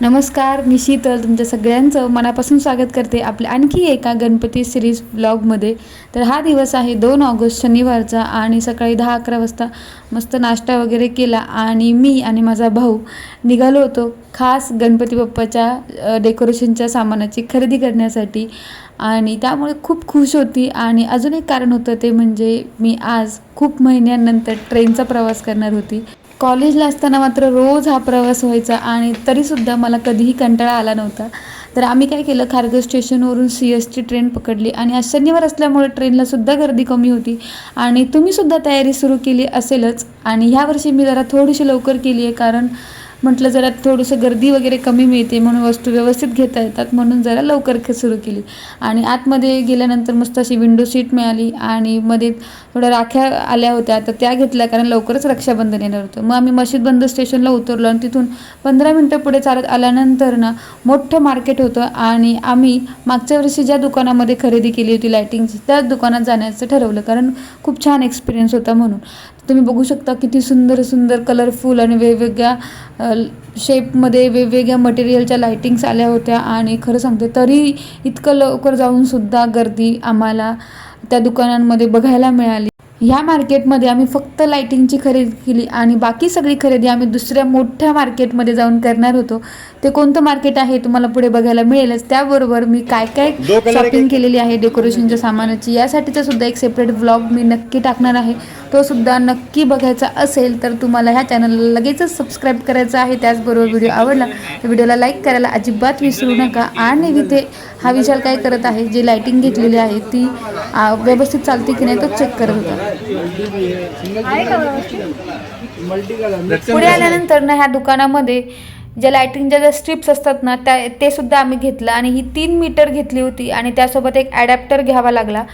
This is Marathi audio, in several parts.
नमस्कार मी शीतल तुमच्या सगळ्यांचं मनापासून स्वागत करते आपल्या आणखी एका गणपती सिरीज ब्लॉगमध्ये तर हा दिवस आहे दोन ऑगस्ट शनिवारचा आणि सकाळी दहा अकरा वाजता मस्त नाश्ता वगैरे केला आणि मी आणि माझा भाऊ निघालो होतो खास गणपती बाप्पाच्या डेकोरेशनच्या सामानाची खरेदी करण्यासाठी. आणि त्यामुळे खूप खुश होती आणि अजून एक कारण होतं ते म्हणजे मी आज खूप महिन्यानंतर ट्रेनचा प्रवास करणार होती. कॉलेजला असताना मात्र रोज हा प्रवास व्हायचा आणि तरीसुद्धा मला कधीही कंटाळा आला नव्हता. तर आम्ही काय केलं खारघर स्टेशनवरून सी एसची ट्रेन पकडली आणि आज शनिवार असल्यामुळे ट्रेनलासुद्धा गर्दी कमी होती आणि तुम्हीसुद्धा तयारी सुरू केली असेलच आणि ह्यावर्षी मी जरा थोडीशी लवकर केली आहे कारण म्हटलं जरा थोडंसं गर्दी वगैरे कमी मिळते म्हणून वस्तू व्यवस्थित घेता येतात म्हणून जरा लवकर सुरू केली. आणि आतमध्ये गेल्यानंतर मस्त अशी विंडो सीट मिळाली आणि मध्ये थोड्या राख्या आल्या होत्या. तर त्या घेतल्या कारण लवकरच रक्षाबंधन येणार होतं. मग आम्ही मशीद बंद स्टेशनला उतरलो आणि तिथून पंधरा मिनटं पुढे चालत आल्यानंतर ना मोठं मार्केट होतं आणि आम्ही मागच्या वर्षी ज्या दुकानामध्ये खरेदी केली होती लायटिंगची त्याच दुकानात जाण्याचं ठरवलं कारण खूप छान एक्सपिरियन्स होता म्हणून. तुम्ही बघू शकता किती सुंदर सुंदर कलरफुल आणि वेगवेगळ्या शेपमध्ये वेगवेगळ्या मटेरियलच्या लायटिंग्स आल्या होत्या आणि खरं सांगते तरी इतकं लवकर जाऊनसुद्धा गर्दी आम्हाला त्या दुकानांमध्ये बघायला मिळाली. ह्या मार्केटमध्ये आम्ही फक्त लायटिंगची खरेदी केली आणि बाकी सगळी खरेदी आम्ही दुसऱ्या मोठ्या मार्केटमध्ये जाऊन करणार होतो. ते कोणतं मार्केट आहे तुम्हाला पुढे बघायला मिळेलच. त्याबरोबर मी काय काय शॉपिंग केलेली आहे डेकोरेशनच्या सामानाची यासाठीचा सुद्धा एक सेपरेट व्लॉग मी नक्की टाकणार आहे. तो सुद्धा नक्की बघायचा असेल तर तुम्हाला ह्या चॅनलला लगेचच सबस्क्राईब करायचं आहे. त्याचबरोबर व्हिडिओ आवडला तर व्हिडिओला लाईक करायला अजिबात विसरू नका. आणि इथे हा विशाल काय करत आहे जी लायटिंग घेतलेली आहे ती व्यवस्थित चालते की नाही तो चेक करत होता. पुढे आल्यानंतर ना ह्या दुकानामध्ये ज्या लायटिंगच्या ज्या स्ट्रिप्स असतात ना त्या ते सुद्धा आम्ही घेतलं. आणि ही तीन मीटर घेतली होती आणि त्यासोबत एक ॲडॅप्टर घ्यावा लागला.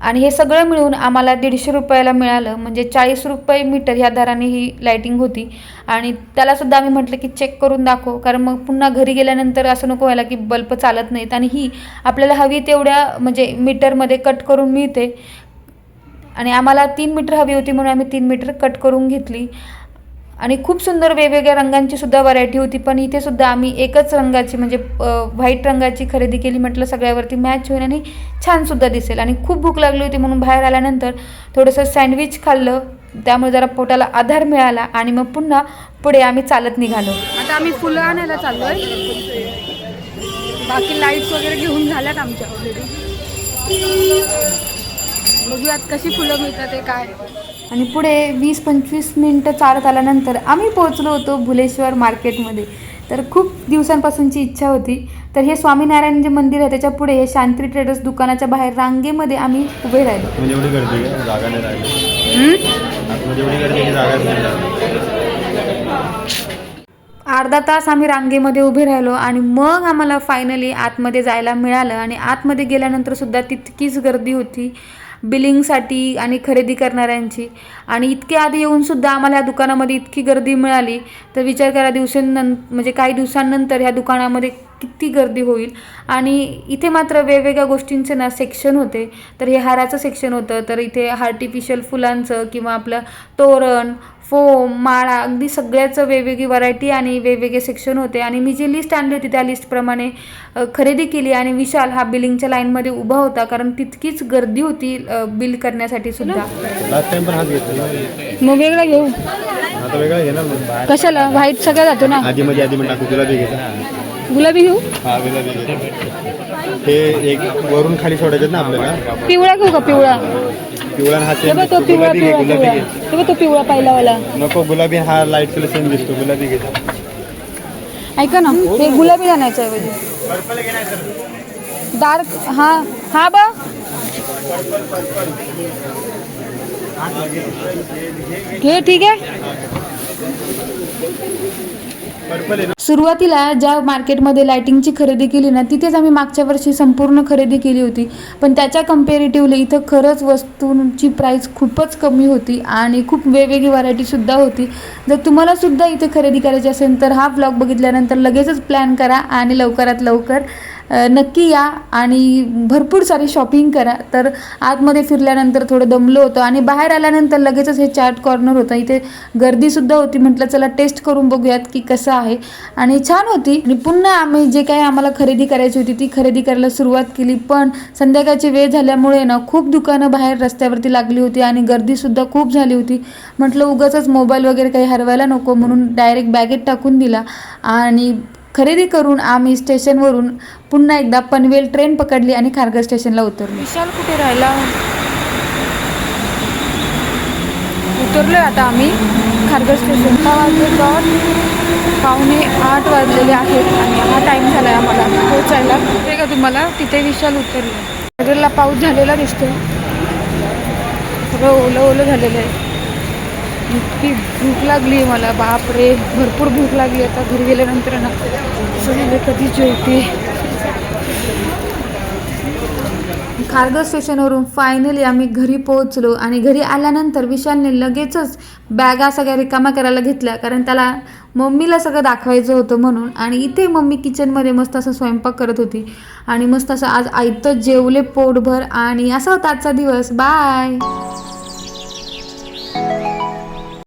आणि हे सगळं मिळून आम्हाला दीडशे रुपयाला मिळालं. म्हणजे चाळीस रुपये मीटर ह्या दराने ही लायटिंग होती. आणि त्यालासुद्धा आम्ही म्हटलं की चेक करून दाखव. कारण मग पुन्हा घरी गेल्यानंतर असं नको व्हायला की बल्ब चालत नाहीत. आणि ही आपल्याला हवी तेवढ्या म्हणजे मीटरमध्ये कट करून मिळते. आणि आम्हाला तीन मीटर हवी होती म्हणून आम्ही तीन मीटर कट करून घेतली. आणि खूप सुंदर वेगवेगळ्या रंगांची सुद्धा व्हरायटी होती पण इथे सुद्धा आम्ही एकच रंगाची म्हणजे व्हाईट रंगाची खरेदी केली म्हटलं सगळ्यावरती मॅच होईल आणि छानसुद्धा दिसेल. आणि खूप भूक लागली होती म्हणून बाहेर आल्यानंतर थोडंसं सँडविच खाल्लं. त्यामुळे जरा पोटाला आधार मिळाला आणि मग पुन्हा पुढे आम्ही चालत निघालो. आता आम्ही फुलं आणायला चाललोय. बाकी लाईट्स वगैरे घेऊन झाल्यात आमच्या. ऑलरेडी बघूयात कशी फुलं मिळतात ते काय. आणि पुढे वीस पंचवीस मिनटं चालत आल्यानंतर आम्ही पोहोचलो होतो भुलेश्वर मार्केटमध्ये. तर खूप दिवसांपासूनची इच्छा होती. तर हे स्वामीनारायण जे मंदिर आहे त्याच्या पुढे हे शांती ट्रेडर्स दुकानाच्या बाहेर रांगेमध्ये आम्ही उभे राहिलो. म्हणजे एवढी गर्दी आहे जागा नाही राहिली. आतमध्ये एवढी गर्दी आहे की जागाच नाही राहिली. अर्धा तास आम्ही रांगेमध्ये उभे राहिलो आणि मग आम्हाला फायनली आतमध्ये जायला मिळालं. आणि आतमध्ये गेल्यानंतर सुद्धा तितकीच गर्दी होती. बिलिंगसाठी आणि खरेदी करणाऱ्यांची. आणि इतक्या आधी येऊन सुद्धा आम्हाला ह्या दुकानामध्ये इतकी गर्दी मिळाली तर विचार करा दिवसांनं म्हणजे काही दिवसांनंतर ह्या दुकानामध्ये किती गर्दी होईल. आणि इथे मात्र वेगवेगळ्या गोष्टींचे ना सेक्शन होते. तर हे हाराचं सेक्शन होतं तर इथे आर्टिफिशियल फुलांचं किंवा आपलं तोरण फोम माळा अगदी सगळ्याचं वेगवेगळी व्हरायटी आणि वेगवेगळे सेक्शन होते. आणि मी जी लिस्ट आणली होती त्या लिस्टप्रमाणे खरेदी केली आणि विशाल हा बिलिंगच्या लाईनमध्ये उभा होता. कारण तितकीच गर्दी होती बिल करण्यासाठी सुद्धा. मग वेगळा घेऊ. कशाला? व्हाईट सगळं जातो ना. आधी मध्ये आधी मध्ये टाकू तुला गुलाबी घेऊ? हा गुलाबी हे एक वरून खाली सोडायचे ना आपल्याला. पिवळा घेऊ का पिवळा? पिवळा हा ते सेम बघ तो दिसतो. पिवळा गुलाबी घे पिवळा गुलाबी पिवळा. घे. ते बघ तो पिवळा पहिलावाला. नको गुलाबी हा लाइट कलर सेम दिसतो. गुलाबी घे. ऐका ना हे गुलाबी आणायचं ऐवजी डार्क हा हा बा घे ठीक आहे? सुरुवातीला ज्या मार्केटमध्ये लायटिंगची खरेदी केली ना तिथेच आम्ही मागच्या वर्षी संपूर्ण खरेदी केली होती. पण त्याच्या कम्पेरेटिव्हली इथं खरंच वस्तूंची प्राईस खूपच कमी होती आणि खूप वेगवेगळी व्हरायटीसुद्धा होती. जर तुम्हालासुद्धा इथे खरेदी करायची असेल तर हा ब्लॉग बघितल्यानंतर लगेचच प्लॅन करा आणि लवकरात लवकर नक्की या आणि भरपूर सारी शॉपिंग करा. तर आतमध्ये फिरल्यानंतर थोडं दमलो होतं आणि बाहेर आल्यानंतर लगेचच हे चाट कॉर्नर होतं. इथे गर्दीसुद्धा होती. म्हटलं चला टेस्ट करून बघूयात की कसं आहे. आणि छान होती. आणि पुन्हा आम्ही जे काही आम्हाला खरेदी करायची होती ती खरेदी करायला सुरुवात केली. पण संध्याकाळची वेळ झाल्यामुळे ना खूप दुकानं बाहेर रस्त्यावरती लागली होती आणि गर्दीसुद्धा खूप झाली होती. म्हटलं उगाचच मोबाईल वगैरे काही हरवायला नको म्हणून डायरेक्ट बॅगेत टाकून दिला. आणि खरेदी करून आम्ही स्टेशनवरून पुन्हा एकदा पनवेल ट्रेन पकडली आणि खारघर स्टेशनला उतरलो. विशाल कुठे राहिला? उतरलो आता आम्ही खारघर स्टेशन. दहा वाजले डॉट पावणे आठ वाजलेले आहेत आणि हा टाईम झाला आहे आम्हाला हो, पोचायला ते का तुम्हाला? तिथे विशाल उतरलं. खारघरला पाऊस झालेला दिसतो सगळं ओलं ओलं झालेलं आहे. इतकी भूक लागली मला मला बापरे. भरपूर भूक लागली. आता घरी गेल्यानंतर ना सगळे कधी जेवते. खारघर स्टेशनवरून फायनली आम्ही घरी पोहोचलो आणि घरी आल्यानंतर विशालने लगेचच बॅगा सगळ्या रिकामा करायला घेतल्या. कारण त्याला मम्मीला सगळं दाखवायचं होतं म्हणून आणि इथे मम्मी किचनमध्ये मस्त असं स्वयंपाक करत होती. आणि मस्त असं आज आयतं जेवले पोटभर आणि असा होता आजचा दिवस. बाय